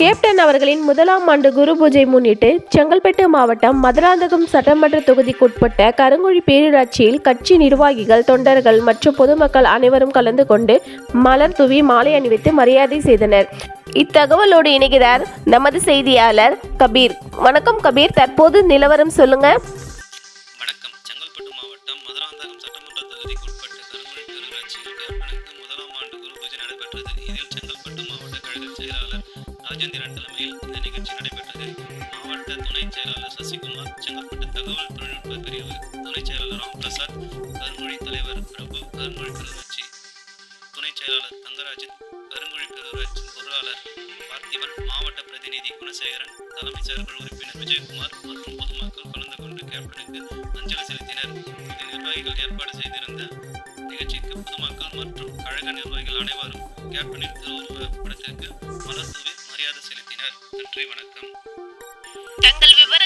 Captain அவர்களின் முதலாம் ஆண்டு குரு பூஜை முன்னிட்டு செங்கல்பட்டு மாவட்டம் மதுராந்தகம் சட்டமன்ற தொகுதிக்குட்பட்ட கருங்குழி பேரூராட்சியில் கட்சி நிர்வாகிகள் தொண்டர்கள் மற்றும் பொதுமக்கள் அனைவரும் கலந்து கொண்டு மலர் தூவி மாலை அணிவித்து மரியாதை செய்தனர். இத்தகவலோடு இணைகிறார் நமது செய்தியாளர் கபீர். வணக்கம் கபீர். தற்போது நிலவரம் சொல்லுங்க. வணக்கம். செங்கல்பட்டு மாவட்டம் மதுராந்தகம் சட்டமன்ற தொகுதிக்குட்பட்ட கருங்குழி பேரூராட்சியில் முதலாம் ராஜேந்திரன் தலைமையில் இந்த நிகழ்ச்சி நடைபெற்றது மாவட்ட துணை செயலாளர் சசிகுமார் செங்கல்பட்டு தகவல் தொழில்நுட்ப பிரிவு துணை செயலாளர் ராம்பிரசாத் கருமொழி தலைவர் பிரபு கருமொழி பேரூராட்சி துணை செயலாளர் தங்கராஜன் கருமொழி பேரூராட்சி பொருளாளர் பார்த்திபன் மாவட்ட பிரதிநிதி குணசேகரன் தலைமை செயற்குழு உறுப்பினர் விஜயகுமார் மற்றும் பொதுமக்கள் கலந்து கொண்டு கேப்டனுக்கு அஞ்சலி செலுத்தினர் இது நிர்வாகிகள் ஏற்பாடு செய்திருந்த நிகழ்ச்சிக்கு பொதுமக்கள் மற்றும் கழக நிர்வாகிகள் அனைவரும் கேப்டனின் திருவுருவ படத்திற்கு மலர் தூவி மரியாதை செலுத்தினர். நன்றி வணக்கம். தங்கள் விவரம்